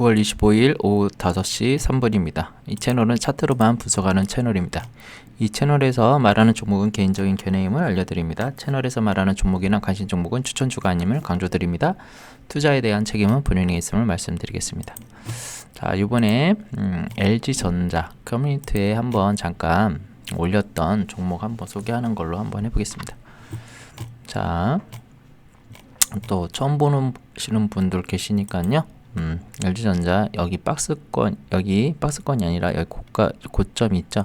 9월 25일 오후 5시 3분입니다. 이 채널은 차트로만 분석하는 채널입니다. 이 채널에서 말하는 종목은 개인적인 견해임을 알려드립니다. 채널에서 말하는 종목이나 관심 종목은 추천주가 아님을 강조드립니다. 투자에 대한 책임은 본인이 있음을 말씀드리겠습니다. 자, 이번에 음, LG전자 커뮤니티에 한번 잠깐 올렸던 종목 한번 소개하는 걸로 한번 해보겠습니다. 자, 또 처음 보는 시는 분들 계시니까요. 음, LG전자 여기 박스권 여기 박스권이 아니라 여기 고가 고점이 있죠.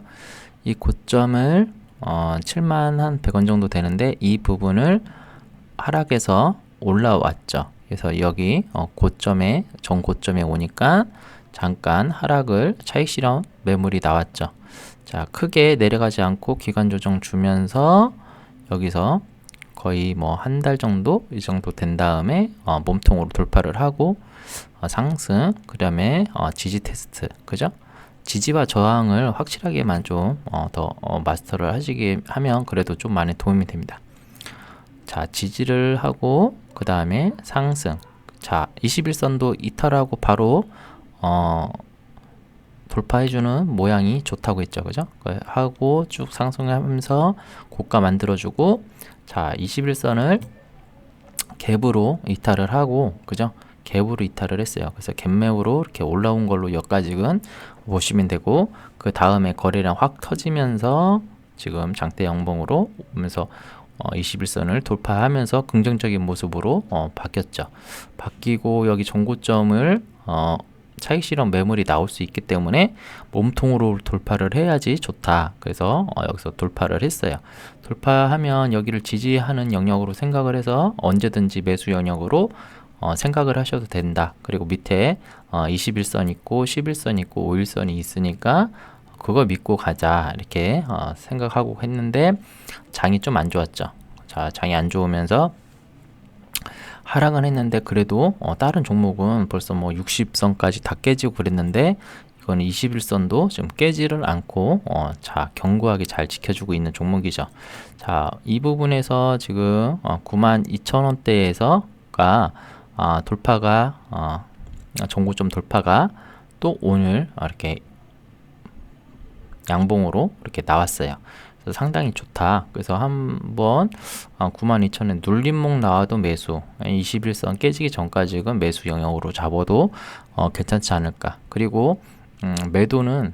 이 고점을 어, 7만 한 100원 정도 되는데 이 부분을 하락해서 올라왔죠. 그래서 여기 어, 고점에 전 고점에 오니까 잠깐 하락을 차익 실험 매물이 나왔죠. 자, 크게 내려가지 않고 기간 조정 주면서 여기서 거의 뭐 한 달 정도 이 정도 된 다음에 어, 몸통으로 돌파를 하고 어, 상승 그다음에 어, 지지 테스트 그죠? 지지와 저항을 확실하게만 좀더 어, 어, 마스터를 하시게 하면 그래도 좀 많이 도움이 됩니다. 자 지지를 하고 그 다음에 상승 자 21선도 이탈하고 바로 어, 돌파해주는 모양이 좋다고 했죠 그죠 하고 쭉 상승하면서 고가 만들어주고 자 21선을 갭으로 이탈을 하고 그죠 갭으로 이탈을 했어요 그래서 갭매우로 이렇게 올라온 걸로 여기까지는 보시면 되고 그 다음에 거래량 확 터지면서 지금 장대 양봉으로 오면서 어, 21선을 돌파하면서 긍정적인 모습으로 어, 바뀌었죠. 바뀌고 여기 정고점을 어, 차익 실험 매물이 나올 수 있기 때문에 몸통으로 돌파를 해야지 좋다. 그래서 어, 여기서 돌파를 했어요. 돌파하면 여기를 지지하는 영역으로 생각을 해서 언제든지 매수 영역으로 어, 생각을 하셔도 된다. 그리고 밑에 어, 21선 있고 11선 있고 5일선이 있으니까 그거 믿고 가자 이렇게 어, 생각하고 했는데 장이 좀 안 좋았죠. 자 장이 안 좋으면서 하락은 했는데 그래도 어, 다른 종목은 벌써 뭐 60선까지 다 깨지고 그랬는데 이거는 21선도 지금 깨지를 않고 어, 자 견고하게 잘 지켜주고 있는 종목이죠. 자 이 부분에서 지금 어, 92,000원대에서가 어, 돌파가 어, 정고점 돌파가 또 오늘 이렇게 양봉으로 이렇게 나왔어요. 상당히 좋다. 그래서 한번 92,000원 어, 눌림목 나와도 매수 21선 깨지기 전까지는 매수 영역으로 잡아도 어, 괜찮지 않을까. 그리고 음, 매도는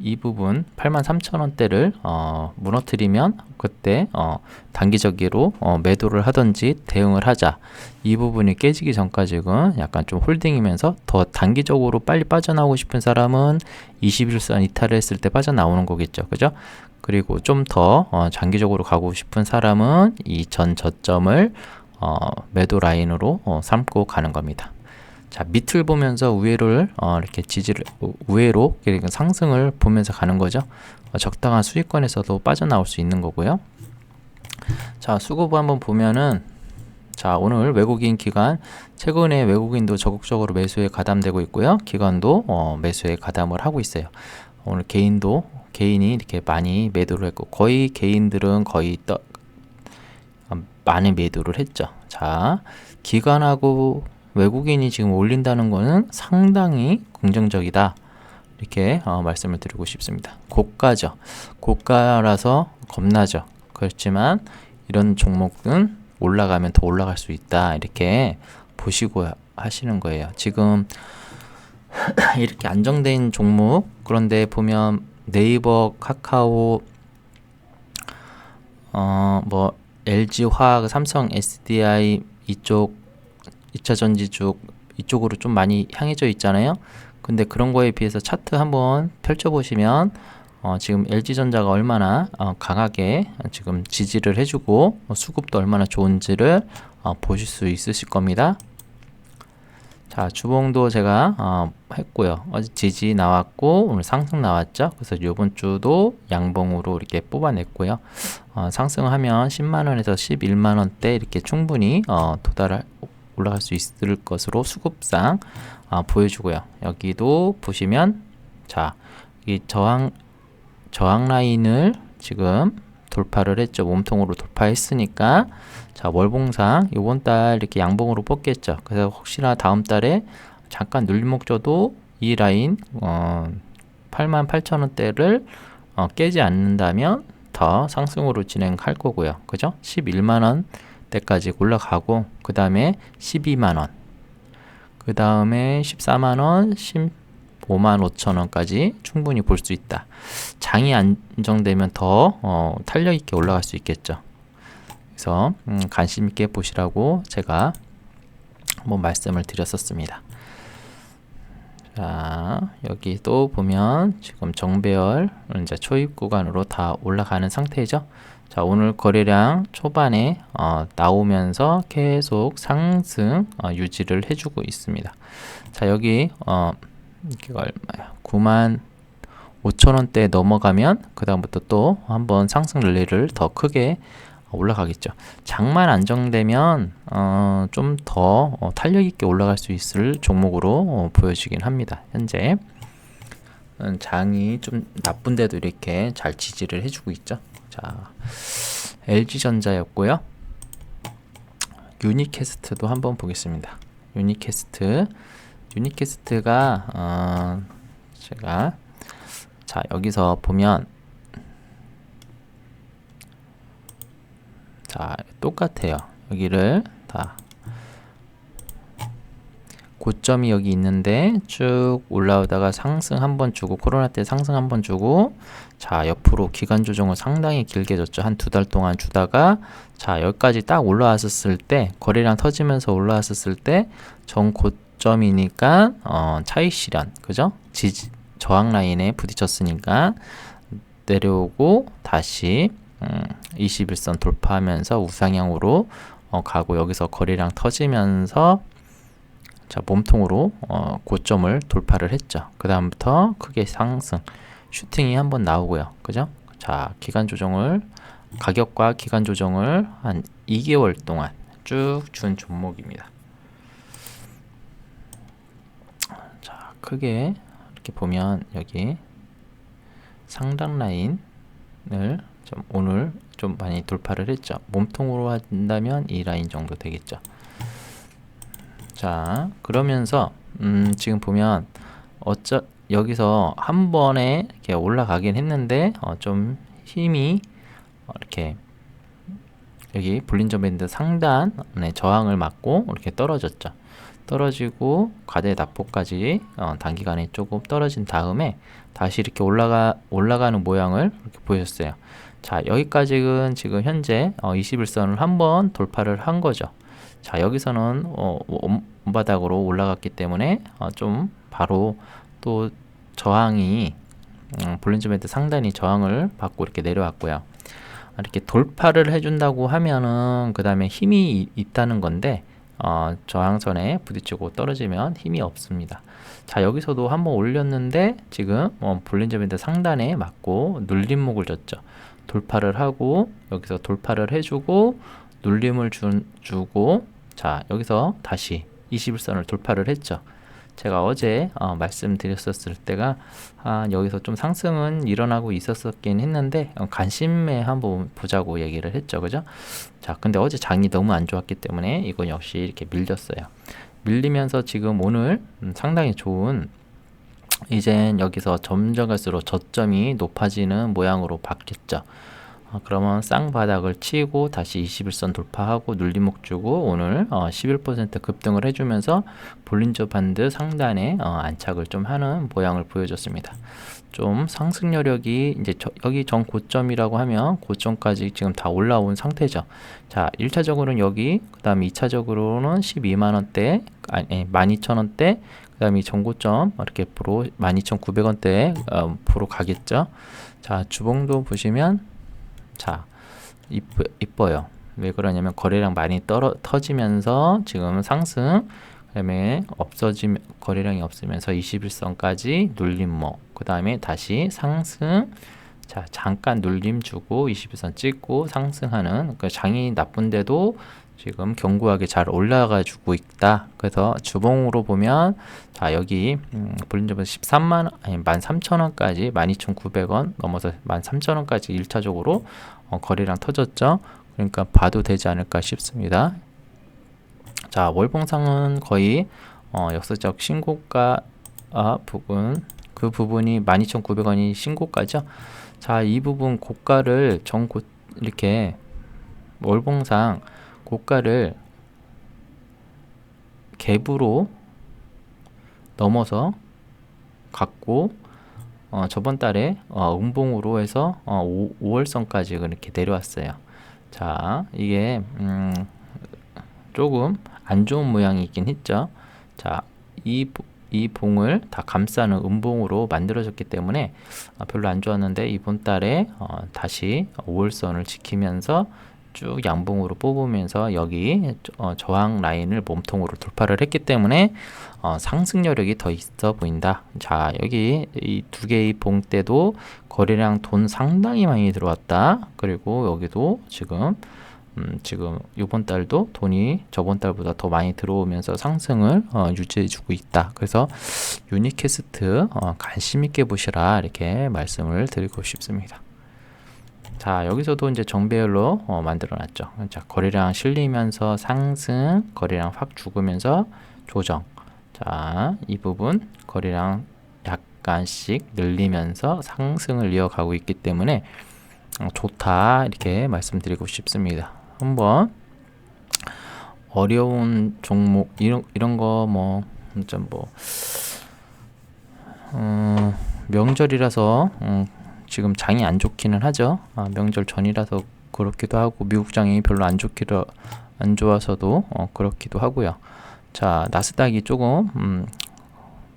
이 부분 83,000원대를 어, 무너뜨리면 그때 어, 단기적으로 어, 매도를 하든지 대응을 하자. 이 부분이 깨지기 전까지는 약간 좀 홀딩이면서 더 단기적으로 빨리 빠져나오고 싶은 사람은 21선 이탈을 했을 때 빠져나오는 거겠죠. 그죠? 그리고 좀더 어, 장기적으로 가고 싶은 사람은 이 전 저점을 어, 매도 라인으로 어, 삼고 가는 겁니다. 자 밑을 보면서 우회를 어, 이렇게 지지를 우회로 상승을 보면서 가는 거죠. 어, 적당한 수익권에서도 빠져나올 수 있는 거고요. 자 수급부 한번 보면은 자 오늘 외국인 기관 최근에 외국인도 적극적으로 매수에 가담되고 있고요. 기관도 어, 매수에 가담을 하고 있어요. 오늘 개인도 개인이 이렇게 많이 매도를 했고 거의 개인들은 거의 떠, 어, 많이 매도를 했죠. 자 기관하고 외국인이 지금 올린다는 것은 상당히 긍정적이다. 이렇게 어, 말씀을 드리고 싶습니다. 고가죠. 고가라서 겁나죠. 그렇지만 이런 종목은 올라가면 더 올라갈 수 있다. 이렇게 보시고 하시는 거예요. 지금 이렇게 안정된 종목 그런데 보면 네이버, 카카오, 어 뭐 LG 화학, 삼성, SDI 이쪽 2차 전지 쪽 이쪽으로 좀 많이 향해져 있잖아요. 근데 그런 거에 비해서 차트 한번 펼쳐보시면 어, 지금 LG전자가 얼마나 어, 강하게 지금 지지를 해주고 어, 수급도 얼마나 좋은지를 어, 보실 수 있으실 겁니다. 자 주봉도 제가 어, 했고요. 어제 지지 나왔고 오늘 상승 나왔죠. 그래서 이번 주도 양봉으로 이렇게 뽑아냈고요. 어, 상승하면 10만 원에서 11만 원대 이렇게 충분히 어, 도달할 올라갈 수 있을 것으로 수급상 아, 보여주고요. 여기도 보시면 자, 이 저항 저항 라인을 지금 돌파를 했죠. 몸통으로 돌파했으니까 자, 월봉상 이번 달 이렇게 양봉으로 뽑겠죠. 그래서 혹시나 다음 달에 잠깐 눌림목 줘도 이 라인 어, 88,000원대를 어, 깨지 않는다면 더 상승으로 진행할 거고요. 그죠? 11만 원 때까지 올라가고 그 다음에 12만원 그 다음에 14만원 15만 5천원까지 충분히 볼 수 있다. 장이 안정되면 더 어, 탄력 있게 올라갈 수 있겠죠. 그래서 음, 관심 있게 보시라고 제가 한번 말씀을 드렸었습니다. 자, 여기 또 보면 지금 정배열 이제 초입 구간으로 다 올라가는 상태죠. 자, 오늘 거래량 초반에 어, 나오면서 계속 상승 어, 유지를 해주고 있습니다. 자, 여기 어, 이게 얼마야? 9만 5천 원대 넘어가면 그 다음부터 또 한번 상승 랠리를 더 크게 올라가겠죠. 장만 안정되면 어, 좀더 어, 탄력 있게 올라갈 수 있을 종목으로 어, 보여지긴 합니다. 현재 음, 장이 좀 나쁜데도 이렇게 잘 지지를 해주고 있죠. 자, LG전자였고요. 유니캐스트도 한번 보겠습니다. 유니캐스트, 유니캐스트가 어, 제가 자 여기서 보면 자 똑같아요 여기를 다 고점이 여기 있는데 쭉 올라오다가 상승 한 번 주고 코로나 때 상승 한 번 주고 자 옆으로 기간 조정을 상당히 길게 줬죠. 한 두 달 동안 주다가 자 여기까지 딱 올라왔었을 때 거래량 터지면서 올라왔었을 때 전 고점이니까 어, 차익 실현 그죠? 지지 저항 라인에 부딪혔으니까 내려오고 다시 음, 21선 돌파하면서 우상향으로 어, 가고 여기서 거래량 터지면서 자 몸통으로 어, 고점을 돌파를 했죠. 그 다음부터 크게 상승 슈팅이 한번 나오고요. 그죠? 자 기간 조정을 가격과 기간 조정을 한 2개월 동안 쭉 준 종목입니다. 자 크게 이렇게 보면 여기 상당 라인을 좀 오늘 좀 많이 돌파를 했죠. 몸통으로 한다면 이 라인 정도 되겠죠. 자, 그러면서 음, 지금 보면 어쩌 여기서 한 번에 이렇게 올라가긴 했는데 어, 좀 힘이 어, 이렇게 여기 볼린저 밴드 상단 네, 저항을 맞고 이렇게 떨어졌죠. 떨어지고 과대 납포까지 어, 단기간에 조금 떨어진 다음에 다시 이렇게 올라가 올라가는 모양을 이렇게 보였어요. 자 여기까지는 지금 현재 어, 21선을 한 번 돌파를 한 거죠. 자 여기서는 어, 원바닥으로 올라갔기 때문에 어, 좀 바로 또 저항이 음, 볼린저 밴드 상단이 저항을 받고 이렇게 내려왔고요. 이렇게 돌파를 해준다고 하면은 그 다음에 힘이 있다는 건데 어, 저항선에 부딪히고 떨어지면 힘이 없습니다. 자 여기서도 한번 올렸는데 지금 어, 볼린저 밴드 상단에 맞고 눌림목을 줬죠. 돌파를 하고 여기서 돌파를 해주고 눌림을 주, 주고 자 여기서 다시 21선을 돌파를 했죠. 제가 어제 어, 말씀드렸었을 때가 아, 여기서 좀 상승은 일어나고 있었었긴 했는데 어, 관심에 한번 보자고 얘기를 했죠, 그죠? 자, 근데 어제 장이 너무 안 좋았기 때문에 이건 역시 이렇게 밀렸어요. 밀리면서 지금 오늘 음, 상당히 좋은 이젠 여기서 점점 갈수록 저점이 높아지는 모양으로 바뀌었죠. 어, 그러면 쌍바닥을 치고 다시 21선 돌파하고 눌림목 주고 오늘 어, 11% 급등을 해주면서 볼린저 반드 상단에 어, 안착을 좀 하는 모양을 보여줬습니다. 좀 상승 여력이 이제 저, 여기 전 고점이라고 하면 고점까지 지금 다 올라온 상태죠. 자, 1차적으로는 여기, 그 다음에 2차적으로는 12만원대, 아니, 12,000원대, 그 다음에 전고점 이렇게 프로 12,900원대 어, 프로 가겠죠. 자, 주봉도 보시면 자, 이쁘, 이뻐요. 왜 그러냐면 거래량 많이 떨어 터지면서 지금 상승 그다음에 없어지면 거래량이 없으면서 21선까지 눌림목 그 다음에 다시 상승 자 잠깐 눌림 주고 21선 찍고 상승하는 그 장이 나쁜데도 지금 견고하게 잘 올라가 주고 있다. 그래서 주봉으로 보면 자 여기 음, 볼린저번 13만 아니 13,000원까지 12,900원 넘어서 13,000원까지 1차적으로 어, 거래량 터졌죠. 그러니까 봐도 되지 않을까 싶습니다. 자 월봉상은 거의 어, 역사적 신고가 아, 부분 그 부분이 12,900원이 신고가죠. 자, 이 부분 고가를 정고 이렇게 월봉상 고가를 갭으로 넘어서 갖고 어, 저번 달에 어, 음봉으로 해서 어, 5, 5월선까지 그렇게 내려왔어요. 자, 이게 음, 조금 안 좋은 모양이 있긴 했죠. 자, 이, 보- 이 봉을 다 감싸는 음봉으로 만들어졌기 때문에 어, 별로 안 좋았는데 이번 달에 어, 다시 5월선을 지키면서 쭉 양봉으로 뽑으면서 여기 어, 저항 라인을 몸통으로 돌파를 했기 때문에 어, 상승 여력이 더 있어 보인다. 자, 여기 이 두 개의 봉 때도 거래량 돈 상당히 많이 들어왔다. 그리고 여기도 지금 음, 지금 이번 달도 돈이 저번 달보다 더 많이 들어오면서 상승을 어, 유지해주고 있다. 그래서 유니캐스트 어, 관심 있게 보시라 이렇게 말씀을 드리고 싶습니다. 자 여기서도 이제 정배열로 어, 만들어 놨죠. 자 거래량 실리면서 상승, 거래량 확 죽으면서 조정. 자 이 부분 거래량 약간씩 늘리면서 상승을 이어가고 있기 때문에 어, 좋다 이렇게 말씀드리고 싶습니다. 한번 어려운 종목 이런 이런 거뭐 진짜 뭐 어, 명절이라서 음, 지금 장이 안 좋기는 하죠. 아, 명절 전이라서 그렇기도 하고 미국 장이 별로 안 좋기로 안 좋아서도 어, 그렇기도 하고요. 자 나스닥이 조금 음,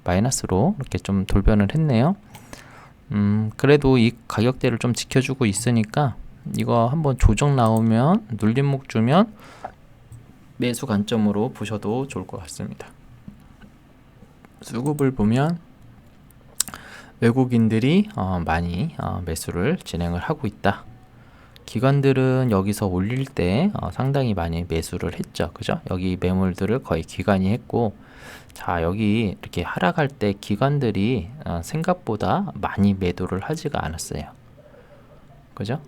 마이너스로 이렇게 좀 돌변을 했네요. 음, 그래도 이 가격대를 좀 지켜주고 있으니까 이거 한번 조정 나오면 눌림목 주면 매수 관점으로 보셔도 좋을 것 같습니다. 수급을 보면 외국인들이 어, 많이 어, 매수를 진행을 하고 있다. 기관들은 여기서 올릴 때 어, 상당히 많이 매수를 했죠. 그죠? 여기 매물들을 거의 기관이 했고 자 여기 이렇게 하락할 때 기관들이 어, 생각보다 많이 매도를 하지가 않았어요. 그죠?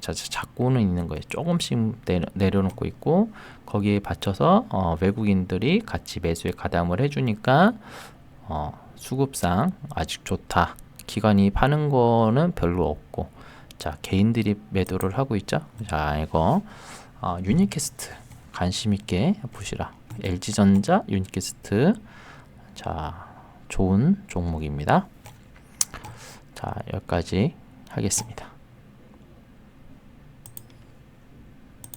자, 자, 잡고는 있는 거예요. 조금씩 내려, 내려 놓고 있고 거기에 받쳐서 어, 외국인들이 같이 매수에 가담을 해주니까 어, 수급상 아직 좋다. 기관이 파는 거는 별로 없고 자 개인들이 매도를 하고 있죠. 자 이거 어, 유니캐스트 관심 있게 보시라. LG전자 유니캐스트 자 좋은 종목입니다. 자 여기까지 하겠습니다.